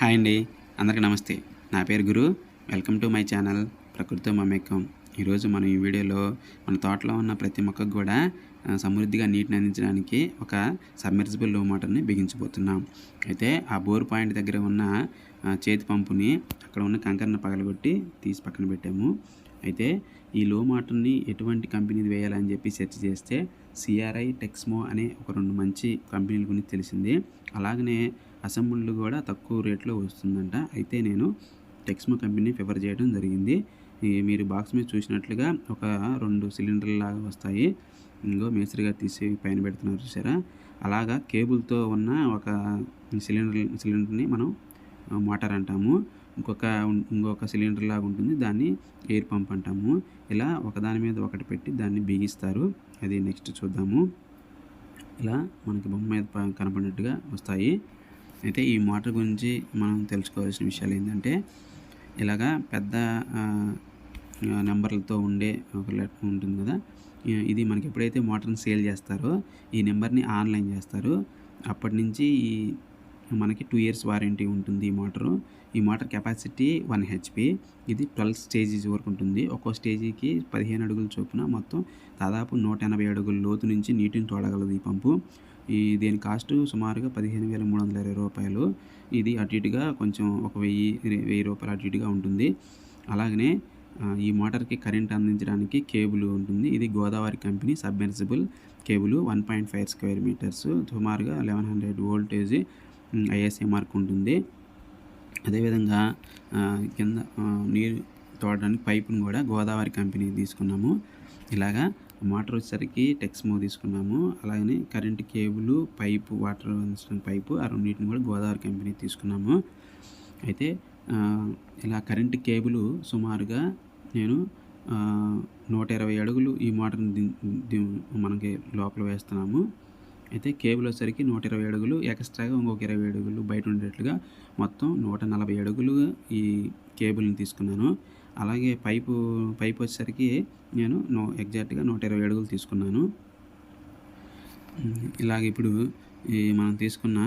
Hi అండి. అందరికీ నమస్తే. నా పేరు Guru. Welcome to my channel Prakruthi Mamekam. ఈరోజు మనం ఈ వీడియోలో మన తోటలో ఉన్న ప్రతి మొక్కకు కూడా సమృద్ధిగా నీటిని అందించడానికి ఒక సబ్మెర్సిబుల్లో మోటార్ని బిగించబోతున్నాం. అయితే ఆ బోర్ పాయింట్ దగ్గర ఉన్న చేతి పంపుని అక్కడ ఉన్న కంకరను పగలగొట్టి తీసి పక్కన పెట్టాము. అయితే ఈ లో మోటార్ని ఎటువంటి కంపెనీది వేయాలని చెప్పి సెర్చ్ చేస్తే సిఆర్ఐ టెక్స్మో అనే ఒక రెండు మంచి కంపెనీల గురించి తెలిసింది. అలాగనే అసెంబ్లీలు కూడా తక్కువ రేట్లో వస్తుందంట. అయితే నేను టెక్స్మో కంపెనీ ప్రిఫర్ చేయడం జరిగింది. మీరు బాక్స్ మీద చూసినట్లుగా ఒక రెండు సిలిండర్ల లాగా వస్తాయి. ఇంకో మేస్త్రిగా తీసి పైన పెడుతున్నారు చూసారా? అలాగా కేబుల్తో ఉన్న ఒక సిలిండర్ సిలిండర్ని మనం మోటార్ అంటాము. ఇంకొక ఇంకొక సిలిండర్ లాగా ఉంటుంది. దాన్ని ఎయిర్ పంప్ అంటాము. ఇలా ఒకదాని మీద ఒకటి పెట్టి దాన్ని బిగిస్తారు. అది నెక్స్ట్ చూద్దాము. ఇలా మనకి బొమ్మ మీద కనపడినట్టుగా వస్తాయి. అయితే ఈ మోటార్ గురించి మనం తెలుసుకోవాల్సిన విషయాలు ఏంటంటే ఇలాగా పెద్ద నెంబర్లతో ఉండే ఒక లెటర్ ఉంటుంది కదా ఇది మనకి ఎప్పుడైతే మోటార్ని సేల్ చేస్తారో ఈ నెంబర్ని ఆన్లైన్ చేస్తారు అప్పటి నుంచి ఈ మనకి టూ ఇయర్స్ వారంటీ ఉంటుంది ఈ మోటారు. ఈ మోటార్ కెపాసిటీ వన్ హెచ్పి. ఇది ట్వెల్వ్ స్టేజెస్ వరకు ఉంటుంది. ఒక్కో స్టేజీకి పదిహేను అడుగుల చొప్పున మొత్తం దాదాపు నూట ఎనభై అడుగుల లోతు నుంచి నీటిని తోడగలదు ఈ పంపు. ఈ దీని కాస్ట్? సుమారుగా పదిహేను వేల మూడు వందల ఇరవై రూపాయలు. ఇది అటు ఇటుగా కొంచెం ఒక వెయ్యి వెయ్యి రూపాయలు అటు ఇటుగా ఉంటుంది. అలాగనే ఈ మోటార్కి కరెంట్ అందించడానికి కేబుల్ ఉంటుంది. ఇది Godavari company submersible cable one point five square metres. సుమారుగా eleven hundred voltage ISA mark ఉంటుంది. అదేవిధంగా కింద నీరు తోడడానికి పైపును కూడా గోదావరి కంపెనీ తీసుకున్నాము. ఇలాగా మోటార్ వచ్చేసరికి టెక్స్మో తీసుకున్నాము. అలాగనే కరెంట్ కేబుల్ పైపు వాటర్ అందించడానికి పైపు ఆ రెండింటిని కూడా గోదావరి కంపెనీ తీసుకున్నాము. అయితే ఇలా కరెంట్ కేబుల్ సుమారుగా నేను నూట ఇరవై అడుగులు ఈ మోటార్ని మనకి లోపల వేస్తున్నాము. అయితే కేబుల్ వచ్చేసరికి నూట ఇరవై అడుగులు ఎక్స్ట్రాగా ఇంకొక ఇరవై అడుగులు బయట ఉండేట్లుగా మొత్తం నూట నలభై అడుగులు ఈ కేబుల్ని తీసుకున్నాను. అలాగే పైపు పైప్ వచ్చేసరికి నేను నో ఎగ్జాక్ట్గా నూట ఇరవై అడుగులు తీసుకున్నాను. ఇలాగ ఇప్పుడు ఈ మనం తీసుకున్న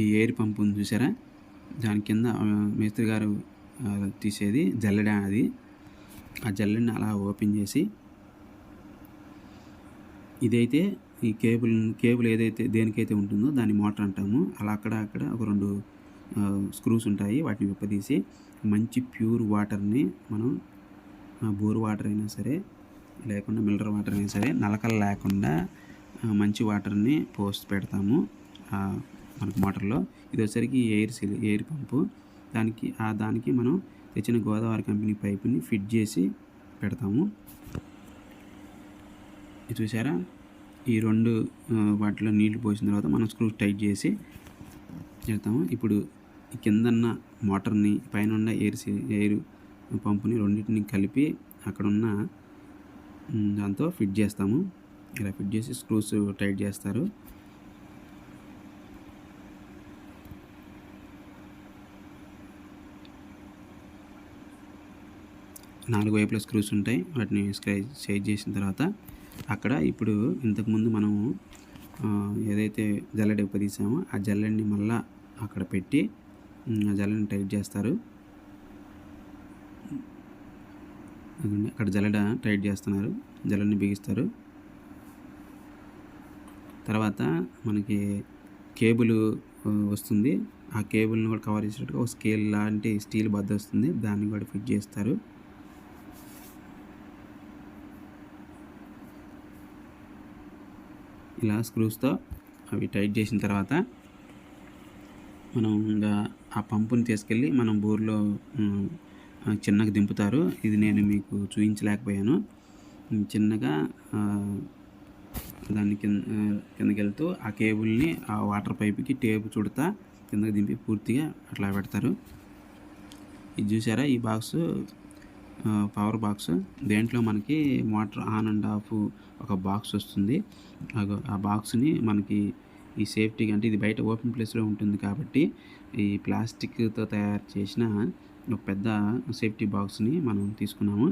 ఈ ఎయిర్ పంప్ ఉంది చూసారా? దాని కింద మేస్త్రి గారు తీసేది జల్లెడ అది. ఆ జల్లెడని అలా ఓపెన్ చేసి ఇదైతే ఈ కేబుల్ కేబుల్ ఏదైతే దేనికైతే ఉంటుందో దాన్ని మోటార్ అంటాము. అలా అక్కడ అక్కడ ఒక రెండు స్క్రూస్ ఉంటాయి. వాటిని విప్పదీసి మంచి ప్యూర్ వాటర్ని మనం బోర్ వాటర్ అయినా సరే లేకుండా మిల్లర్ వాటర్ అయినా సరే నలకలు లేకుండా మంచి వాటర్ని పోస్ట్ పెడతాము మనకు మోటార్లో. ఇది వచ్చరికి ఎయిర్ సిలి ఎయిర్ పంపు. దానికి ఆ దానికి మనం తెచ్చిన గోదావరి కంపెనీ పైపుని ఫిట్ చేసి పెడతాము. ఇది చూసారా? ఈ రెండు వాటిలో నీళ్ళు పోసిన తర్వాత మనం స్క్రూ టైట్ చేసి పెడతాము ఇప్పుడు కిందన్న మోటార్ని పైన ఉన్న ఎయిర్ ఎయిర్ పంపుని రెండింటిని కలిపి అక్కడ ఉన్న దాంతో ఫిట్ చేస్తాము. ఇలా ఫిట్ చేసి స్క్రూస్ టైట్ చేస్తారు. నాలుగు వైపుల స్క్రూస్ ఉంటాయి. వాటిని స్క్రై సైజ్ చేసిన తర్వాత అక్కడ ఇప్పుడు ఇంతకుముందు మనము ఏదైతే జల్లెడ తీసామో ఆ జల్లడిని మళ్ళా అక్కడ పెట్టి ఉమ్, ఆ టైట్ చేస్తారు. అక్కడ జల్లడ టైట్ చేస్తున్నారు. జల్లని బిగిస్తారు. తర్వాత మనకి కేబుల్ వస్తుంది. ఆ కేబుల్ని కూడా కవర్ చేసేటట్టుగా ఒక స్కేల్ లాంటి స్టీల్ బద్ద వస్తుంది. దాన్ని కూడా ఫిట్ చేస్తారు. ఇలా స్క్రూస్తో అవి టైట్ చేసిన తర్వాత మనం ఇంకా ఆ పంపుని తీసుకెళ్ళి మనం బోర్లో చిన్నగా దింపుతారు. ఇది నేను మీకు చూపించలేకపోయాను చిన్నగా దాన్ని కింద కిందకి వెళ్తూ ఆ కేబుల్ని ఆ వాటర్ పైప్కి టేపు చుడతా కిందకి దింపి పూర్తిగా అట్లా పెడతారు. ఇది చూసారా ఈ బాక్స్? Power box. దేంట్లో మనకి మోటార్ ఆన్ అండ్ ఆఫ్ ఒక బాక్స్ వస్తుంది. ఆ బాక్స్ని మనకి ఈ సేఫ్టీగా అంటే ఇది బయట ఓపెన్ ప్లేస్లో ఉంటుంది కాబట్టి ఈ ప్లాస్టిక్తో తయారు చేసిన ఒక పెద్ద సేఫ్టీ బాక్స్ని మనం తీసుకున్నాము.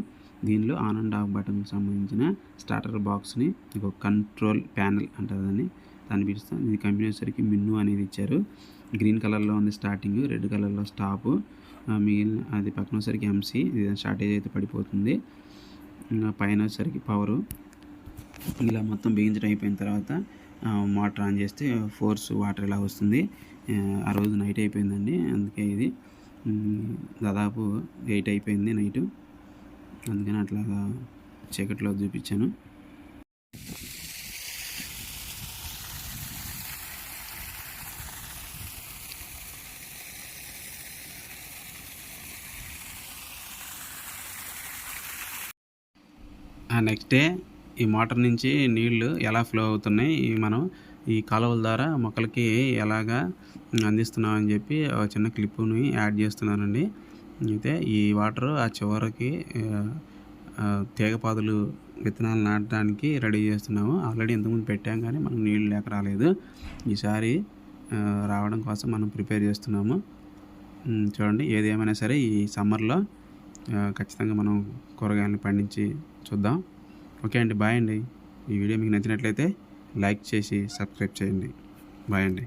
దీనిలో ఆన్ అండ్ ఆఫ్ బటన్ సంబంధించిన స్టార్టర్ బాక్స్ని ఒక కంట్రోల్ ప్యానెల్ అంటారు దాన్ని. దాన్ని పిలుస్తాం. ఇది కంపెనీ వచ్చేసరికి మిన్ను అనేది ఇచ్చారు. గ్రీన్ కలర్లో ఉంది స్టార్టింగ్ రెడ్ కలర్లో స్టాప్ మిగిలిన అది పక్కన వచ్చేసరికి ఎంసీ ఇది షార్టేజ్ అయితే పడిపోతుంది. ఇంకా పైన వచ్చేసరికి పవరు. ఇలా మొత్తం బిగించడం అయిపోయిన తర్వాత మోటార్ ఆన్ చేస్తే ఫోర్స్ వాటర్ ఇలా వస్తుంది. ఆ, రోజు నైట్ అయిపోయిందండి. అందుకే ఇది దాదాపు ఎయిట్ అయిపోయింది నైట్. అందుకని అట్లాగా చీకట్లో చూపించాను. నెక్స్ట్ డే ఈ మోటార్ నుంచి నీళ్ళు ఎలా ఫ్లో అవుతున్నాయి? మనం ఈ కాలువల ద్వారా మొక్కలకి ఎలాగా అందిస్తున్నాం అని చెప్పి ఒక చిన్న క్లిప్ని యాడ్ చేస్తున్నానండి. అయితే ఈ వాటర్ ఆ చివరికి ఆ, తీగపాదులు విత్తనాలు నాటడానికి రెడీ చేస్తున్నాము. ఆల్రెడీ ఇంతకుముందు పెట్టాం కానీ మనకు నీళ్ళు లేక రాలేదు. ఈసారి రావడం కోసం మనం ప్రిపేర్ చేస్తున్నాము. చూడండి ఏది ఏమైనా సరే ఈ సమ్మర్లో ఖచ్చితంగా మనం కూరగాయలను పండించి చూద్దాం. ఓకే అండి బాయ్ అండి. ఈ వీడియో మీకు నచ్చినట్లయితే లైక్ చేసి సబ్స్క్రైబ్ చేయండి. బాయ్ అండి.